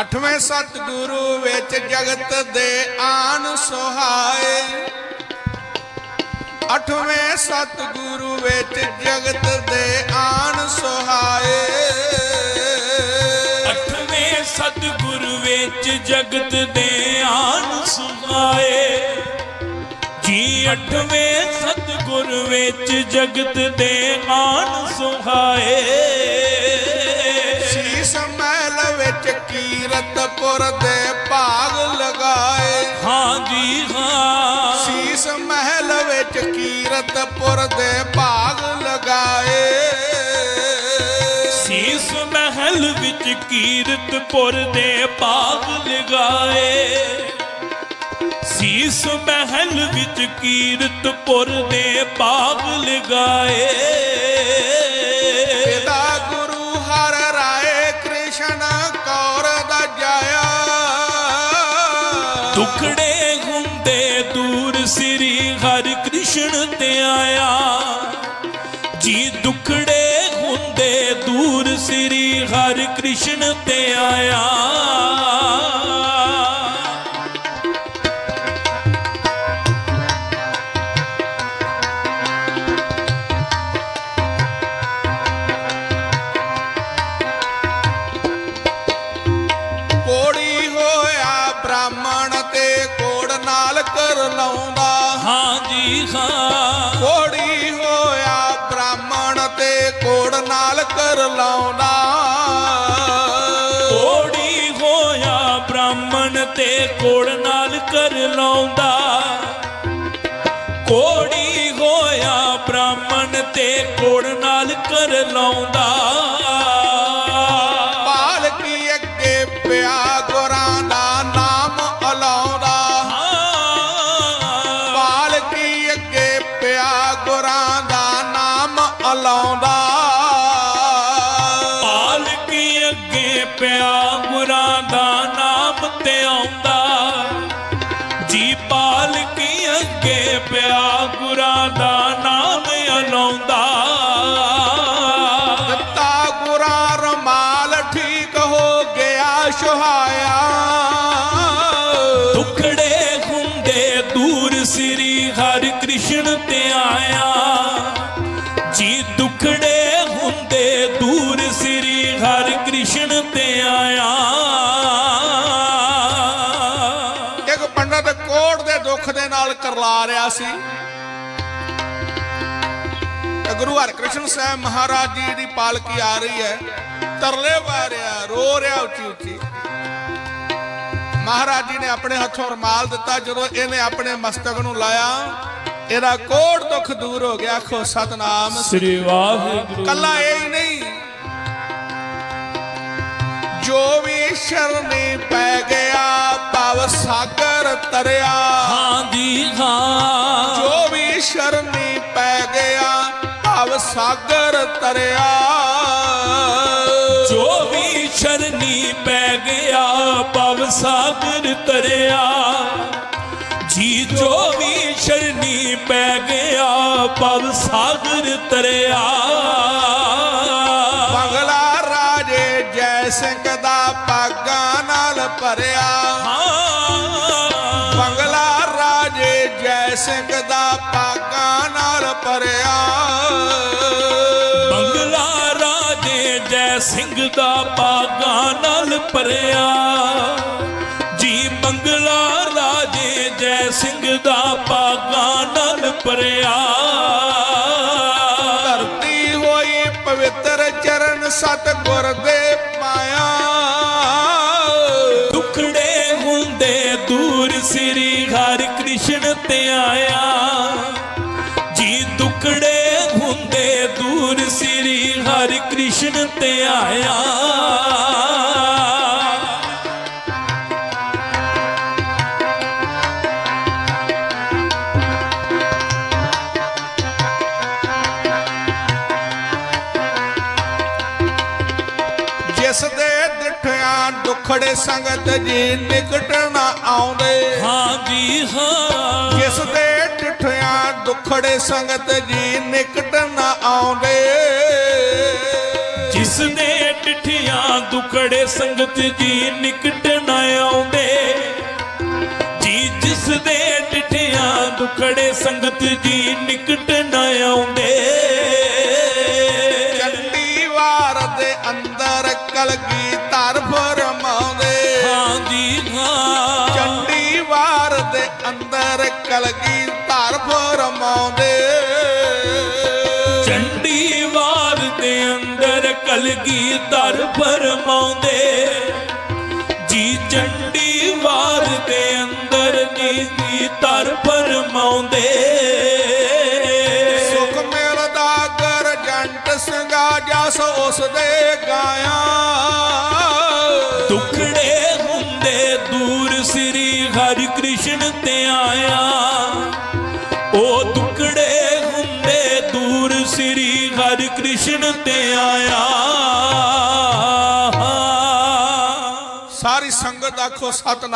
ਅਠਵੇਂ ਸਤਿਗੁਰੂ ਵਿੱਚ ਜਗਤ ਦੇ ਆਨ ਸੁਹਾਏ। ਅਠਵੇਂ ਸਤਿਗੁਰੂ ਵਿੱਚ ਜਗਤ ਦੇ ਆਨ ਸੁਹਾਏ। ਅਠਵੇਂ ਸਤਿਗੁਰੂ ਵਿੱਚ ਜਗਤ ਦੇ ਆਨ ਸੁਹਾਏ। ਜੀ ਅਠਵੇਂ ਸਤਿਗੁਰ ਵਿੱਚ ਜਗਤ ਦੇ ਆਨ ਸੁਹਾਏ। ਕੀਰਤਪੁਰ ਦੇ ਭਾਗ ਲਗਾਏ। ਹਾਂ ਜੀ ਹਾਂ। ਸੀਸ ਮਹਿਲ ਵਿੱਚ ਕੀਰਤਪੁਰ ਦੇ ਭਾਗ ਲਗਾਏ। ਸੀਸ ਮਹਿਲ ਵਿੱਚ ਕੀਰਤਪੁਰ ਦੇ ਭਾਗ ਲਗਾਏ। ਸੀਸ ਮਹਿਲ ਵਿੱਚ ਕੀਰਤਪੁਰ ਦੇ ਭਾਗ ਲਗਾਏ। ਹਰ ਕ੍ਰਿਸ਼ਨ ਤੇ ਆਇਆ। ਜੀ ਦੁਖੜੇ ਹੁੰਦੇ ਦੂਰ ਸ੍ਰੀ ਹਰ ਕ੍ਰਿਸ਼ਨ ਤੇ ਆਇਆ। ਹਾਂ ਕੋੜੀ ਹੋਇਆ ਬ੍ਰਾਹਮਣ ਤੇ ਕੋੜ ਨਾਲ ਕਰ ਲਾਉਂਦਾ ਕੋੜੀ ਹੋਇਆ ਬ੍ਰਾਹਮਣ ਤੇ ਕੋੜ ਨਾਲ ਕਰ ਲਾਉਂਦਾ। ਕੋੜੀ ਹੋਇਆ ਬ੍ਰਾਹਮਣ ਤੇ ਕੋੜ ਨਾਲ ਕਰ ਲਾਉਂਦਾ। ਗੁਰਾਂ ਦਾ ਨਾਮ ਤੇ ਆਉਂਦਾ। ਜੀ ਪਾਲਕੀ ਅੱਗੇ ਪਿਆ ਗੁਰਾਂ ਦਾ ਨਾਮ ਅਲਾਉਂਦਾ। ਦਿੱਤਾ ਗੁਰਾਂ ਰਮਾਲ ਠੀਕ ਹੋ ਗਿਆ ਸੁਹਾਇਆ। ਦੁਖੜੇ ਹੁੰਦੇ ਦੂਰ ਸ੍ਰੀ ਹਰਿ ਕ੍ਰਿਸ਼ਨ ਤੇ ਆਇਆ। ਜੀ ਦੁਖੜੇ ਆਇਆ। ਇੱਕ ਪੰਡਤ ਕੋੜ ਦੇ ਦੁੱਖ ਦੇ ਨਾਲ ਕਰਲਾ ਰਿਹਾ ਸੀ। ਤੇ ਗੁਰੂ ਹਰਕ੍ਰਿਸ਼ਨ ਸਾਹਿਬ ਮਹਾਰਾਜ ਜੀ ਦੀ ਪਾਲਕੀ ਆ ਰਹੀ ਹੈ। ਤਰਲੇ ਪਾ ਰਿਹਾ ਰੋ ਰਿਹਾ ਉੱਚੀ ਉੱਚੀ। ਮਹਾਰਾਜ ਜੀ ਨੇ ਆਪਣੇ ਹੱਥੋਂ ਰਮਾਲ ਦਿੱਤਾ ਜਦੋਂ ਇਹਨੇ ਆਪਣੇ ਮਸਤਕ ਨੂੰ ਲਾਇਆ ਇਹਦਾ ਕੋੜ ਦੁੱਖ ਦੂਰ ਹੋ ਗਿਆ ਆਖੋ ਸਤਨਾਮ। ਸ੍ਰੀ ਵਾਹਿਗੁਰੂ। ਕੱਲਾ ਇਹ ਹੀ ਨਹੀਂ ਸਾਗਰ ਤਰਿਆ। ਹਾਂ ਜੀ ਹਾਂ। ਜੋ ਵੀ ਸ਼ਰਨੀ ਪੈ ਗਿਆ ਭਵ ਸਾਗਰ ਤਰਿਆ। ਜੋ ਵੀ ਸ਼ਰਨੀ ਪੈ ਗਿਆ ਪਵ ਸਾਗਰ ਤਰਿਆ। ਜੀ ਜੋ ਵੀ ਸ਼ਰਨੀ ਪੈ ਗਿਆ ਪਵ ਸਾਗਰ ਤਰਿਆ। ਬੰਗਲਾ ਰਾਜੇ ਜੈ ਸਿੰਘ ਦਾ ਪਾਗਾਂ ਨਾਲ ਭਰਿਆ। ਹਾਂ ਸਿੰਘ ਦਾ ਪਾਗਾਂ ਨਾਲ ਭਰਿਆ। ਬੰਗਲਾ ਰਾਜੇ ਜੈ ਸਿੰਘ ਦਾ ਪਾਗਾਂ ਨਾਲ ਭਰਿਆ। ਜੀ ਬੰਗਲਾ ਰਾਜੇ ਜੈ ਸਿੰਘ ਦਾ ਪਾਗਾਂ ਨਾਲ ਭਰਿਆ। ਧਰਤੀ ਹੋਈ ਪਵਿੱਤਰ ਚਰਨ ਸਤਿਗੁਰ ਦੇ ਕ੍ਰਿਸ਼ਨ ਤੇ ਆਇਆ। ਜੀ ਦੁਖੜੇ ਹੁੰਦੇ ਦੂਰ ਸ੍ਰੀ ਹਰਿ ਕ੍ਰਿਸ਼ਨ ਤੇ ਆਇਆ। ਜਿਸ ਦੇ ਡਿਠਿਆ ਦੁਖੜੇ ਸੰਗਤ ਜੀ ਨਿਕਟ ਨਾ ਆਉਂਦੇ। ਹਾਂ ਜੀ ਹਾਂ। ਜਿਸ ਦੇ ਡਿਠਿਆ ਦੁਖੜੇ ਸੰਗਤ ਜੀ ਨਿਕਟ ਨਾ ਆਉਂਦੇ। ਜਿਸ ਦੇ ਟਿਠੀਆਂ ਦੁਖੜੇ ਸੰਗਤ ਜੀ ਨਿਕਟ ਨਾ ਆਉਂਦੇ। ਜੀ ਜਿਸ ਦੇ ਟਿਠੀਆਂ ਦੁਖੜੇ ਸੰਗਤ ਜੀ ਨਿਕਟ ਦੇ ਅੰਦਰ ਕਲਗੀ ਧਰ ਫਰਮਾਉਂਦੇ। ਚੰਡੀ ਵਾਰ ਦੇ ਅੰਦਰ ਕਲਗੀ ਧਰ ਫਰਮਾਉਂਦੇ। ਜੀ ਚੰਡੀ ਵਾਰ ਦੇ ਅੰਦਰ ਜੀ ਜੀ ਧਰ ਫਰਮਾਉਂਦੇ। ਸੁਖ ਮਿਲਦਾ ਕਰ ਜੰਟ ਸੰਗਾ ਜਸ ਉਸ ਦੇ ਗਾਇਆ। ਦੂਰ ਸ੍ਰੀ ਹਰਿ ਕ੍ਰਿਸ਼ਨ ਤੇ ਆਇਆ। ਉਹ ਦੁਖੜੇ ਹੁੰਦੇ ਦੂਰ ਸ੍ਰੀ ਹਰਿ ਕ੍ਰਿਸ਼ਨ ਤੇ ਆਇਆ। ਸਾਰੀ ਸੰਗਤ ਆਖੋ, ਸਤਨਾਮ।